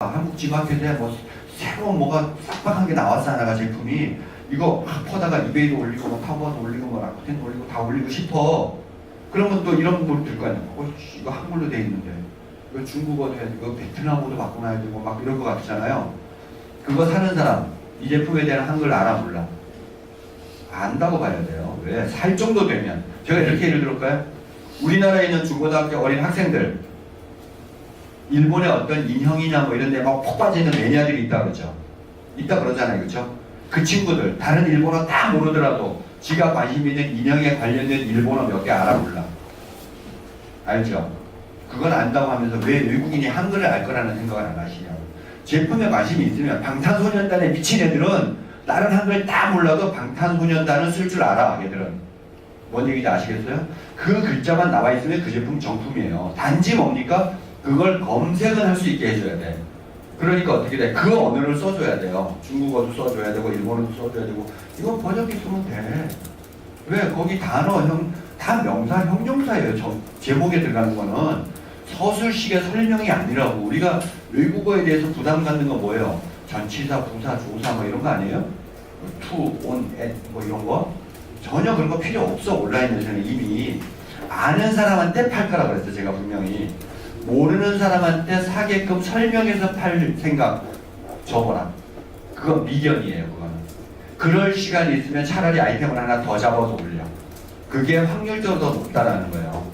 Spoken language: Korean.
한국 지마켓에 뭐 새로운 뭐가 싹박한 게 나왔잖아 제품이. 이거 막 퍼다가 이베이도 올리고 뭐 타버도 올리고 뭐 라쿠텐도 올리고 다 올리고 싶어. 그러면 또 이런 분들거 아니야. 어, 씨, 이거 한글로 돼 있는데. 이거 중국어도 해야 되고 베트남어도 바꿔놔야 되고 막 이럴 것 같잖아요. 그거 사는 사람 이 제품에 대한 한글 알아 몰라. 안다고 봐야 돼요. 왜? 살 정도 되면. 제가 이렇게 예를 들을까요? 우리나라에 있는 중고등학교 어린 학생들 일본의 어떤 인형이냐 뭐 이런 데 막 폭 빠지는 매니아들이 있다 그러죠. 있다 그러잖아요. 그렇죠? 그 친구들 다른 일본어 다 모르더라도 지가 관심 있는 인형에 관련된 일본어 몇 개 알아 몰라. 알죠? 그건 안다고 하면서 왜 외국인이 한글을 알 거라는 생각을 안 하시냐고. 제품에 관심이 있으면 방탄소년단에 미친 애들은 다른 한글 다 몰라도 방탄소년단은 쓸 줄 알아 얘들은. 뭔 얘기인지 아시겠어요? 그 글자만 나와 있으면 그 제품 정품이에요. 단지 뭡니까? 그걸 검색을 할수 있게 해줘야 돼. 그러니까 어떻게 돼? 그 언어를 써줘야 돼요. 중국어도 써줘야 되고 일본어도 써줘야 되고 이거 번역기 쓰면 돼. 왜? 거기 단어 형, 다 명사 형용사예요. 저, 제목에 들어가는 거는 서술식의 설명이 아니라고 우리가 외국어에 대해서 부담 갖는 거 뭐예요? 전치사, 부사, 조사 뭐 이런 거 아니에요? 투, 온, 앳, 뭐 이런 거 전혀 그런 거 필요 없어 온라인에서는 이미 아는 사람한테 팔 거라 그랬어 제가 분명히 모르는 사람한테 사게끔 설명해서 팔 생각 접어라 그건 미견이에요 그거는. 그럴 시간이 있으면 차라리 아이템을 하나 더 잡아서 올려. 그게 확률적으로 더 높다라는 거예요